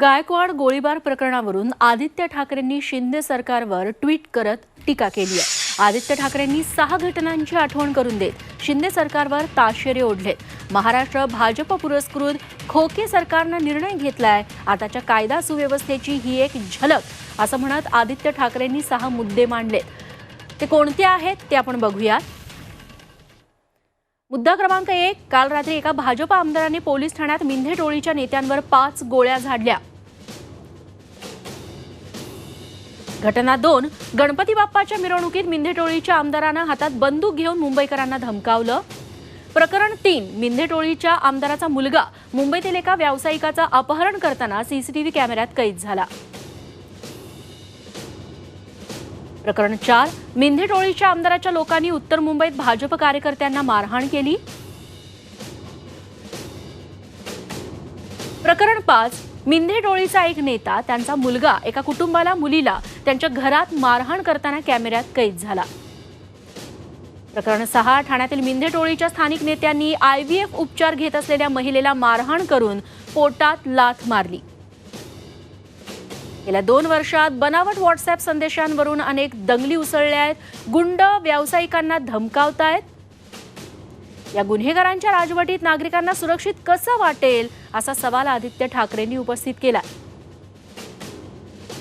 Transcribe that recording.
गायकवाड गोळीबार प्रकरणावरून आदित्य ठाकरेंनी शिंदे सरकारवर ट्विट करत टीका केली आहे. आदित्य ठाकरेंनी सहा घटनांची आठवण करून देत शिंदे सरकारवर ताशेरे ओढलेत. महाराष्ट्र भाजप पुरस्कृत खोके सरकारनं निर्णय घेतलाय. आताच्या कायदा सुव्यवस्थेची ही एक झलक असं म्हणत आदित्य ठाकरेंनी सहा मुद्दे मांडलेत. ते कोणते आहेत ते आपण बघूयात. मुद्दा क्रमांक एक काल रात्री एका भाजप आमदाराने पोलीस ठाण्यात मिंधे टोळीच्या नेत्यांवर पाच गोळ्या झाडल्या. घटना दोन गणपती बाप्पाच्या मिरवणुकीत मिंधे टोळीच्या आमदारानं हातात बंदूक घेऊन मुंबईकरांना धमकावलं. प्रकरण तीन मिंधे टोळीच्या आमदाराचा मुलगा मुंबईतील एका व्यावसायिकाचं अपहरण करताना सीसीटीव्ही कॅमेऱ्यात कैद झाला. प्रकरण चार मिंधे टोळीच्या आमदाराच्या लोकांनी उत्तर मुंबईत भाजप कार्यकर्त्यांना मारहाण केली. प्रकरण पाच मिंधे टोळीचा एक नेता त्यांचा मुलगा एका कुटुंबाला मुलीला त्यांच्या घरात मारहाण करताना कॅमेऱ्यात कैद झाला. प्रकरण सहा ठाण्यातील मिंधे टोळीच्या स्थानिक नेत्यांनी आयव्हीएफ उपचार घेत असलेल्या महिलेला मारहाण करून पोटात लाथ मारली. गेल्या दोन वर्षात बनावट व्हॉट्सअप संदेशांवरून अनेक दंगली उसळल्या आहेत. गुंड व्यावसायिकांना धमकावतायत. या गुन्हेगारांच्या राजवटीत नागरिकांना सुरक्षित कसं वाटेल असा सवाल आदित्य ठाकरेंनी उपस्थित केला